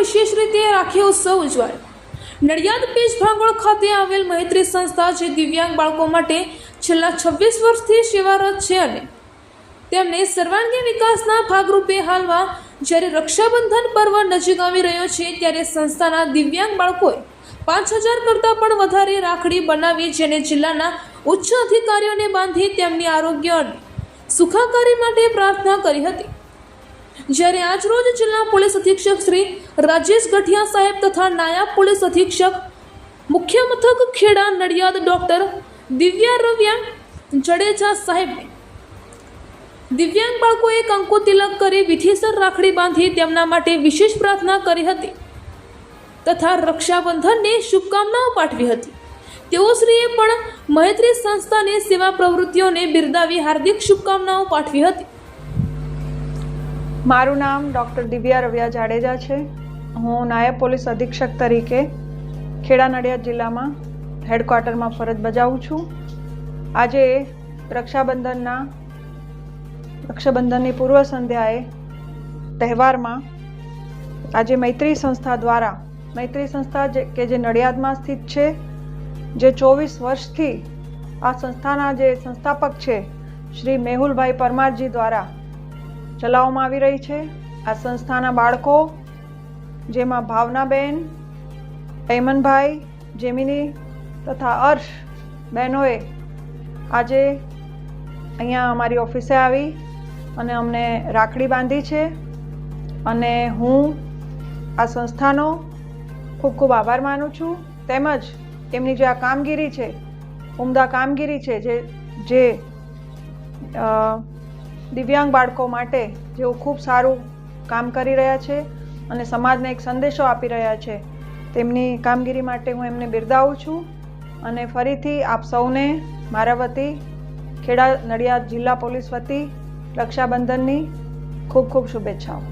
વિશેષ રીતે રાખી ઉત્સવ ઉજવાયો. નડિયાદ પીચ ભાંગોળ ખાતે આવેલ મૈત્રી સંસ્થા જે દિવ્યાંગ બાળકો માટે છેલ્લા છવ્વીસ વર્ષથી સેવારત છે અને તેમને સર્વાંગી વિકાસના ભાગરૂપે હાલમાં જ્યારે રક્ષાબંધન પર્વ નજીક આવી રહ્યો છે ત્યારે સંસ્થાના દિવ્યાંગ બાળકોએ પાંચ હજાર કરતાં પણ વધારે રાખડી બનાવી જેને જિલ્લાના ઉચ્ચ અધિકારીઓને બાંધી તેમની આરોગ્ય અને સુખાકારી માટે પ્રાર્થના કરી હતી. જ્યારે આજરોજ જિલ્લા પોલીસ અધિક્ષક શ્રી રાજેશ ગઠિયા સાહેબ તથા નાયબ પોલીસ અધિક્ષક મુખ્ય મથક ખેડા નડિયાદ ડોક્ટર દિવ્યા રવ્યા જડેજા સાહેબને દિવ્યાંગ બાળકોએ કંકુ તિલક કરી વિધિસર રાખડી બાંધી તેમના માટે વિશેષ પ્રાર્થના કરી હતી તથા રક્ષાબંધનને શુભકામનાઓ પાઠવી હતી. તેઓશ્રીએ પણ મૈત્રી સંસ્થાની સેવા પ્રવૃત્તિઓને બિરદાવી હાર્દિક શુભકામનાઓ પાઠવી હતી. મારું નામ ડૉક્ટર દિવ્યા રવિયા જાડેજા છે. હું નાયબ પોલીસ અધિક્ષક તરીકે ખેડા નડિયાદ જિલ્લામાં હેડક્વાર્ટરમાં ફરજ બજાવું છું. આજે રક્ષાબંધનના રક્ષાબંધનની પૂર્વ સંધ્યાએ તહેવારમાં આજે મૈત્રી સંસ્થા દ્વારા, મૈત્રી સંસ્થા જે કે જે નડિયાદમાં સ્થિત છે, જે ચોવીસ વર્ષથી આ સંસ્થાના જે સંસ્થાપક છે, શ્રી મેહુલભાઈ પરમારજી દ્વારા ચલાવવામાં આવી રહી છે. આ સંસ્થાના બાળકો, જેમાં ભાવનાબેન હેમનભાઈ જેમિની તથા અર્શ બહેનોએ આજે અહીંયા અમારી ઓફિસે આવી અને અમને રાખડી બાંધી છે. અને હું આ સંસ્થાનો ખૂબ ખૂબ આભાર માનું છું. તેમજ એમની જે આ કામગીરી છે, ઉમદા કામગીરી છે, જે જે દિવ્યાંગ બાળકો માટે જેઓ ખૂબ સારું કામ કરી રહ્યા છે અને સમાજને એક સંદેશો આપી રહ્યા છે, તેમની કામગીરી માટે હું એમને બિરદાવું છું અને ફરીથી આપ સૌને મારા વતી, ખેડા નડિયાદ જિલ્લા પોલીસ વતી રક્ષાબંધનની ખૂબ ખૂબ શુભેચ્છાઓ.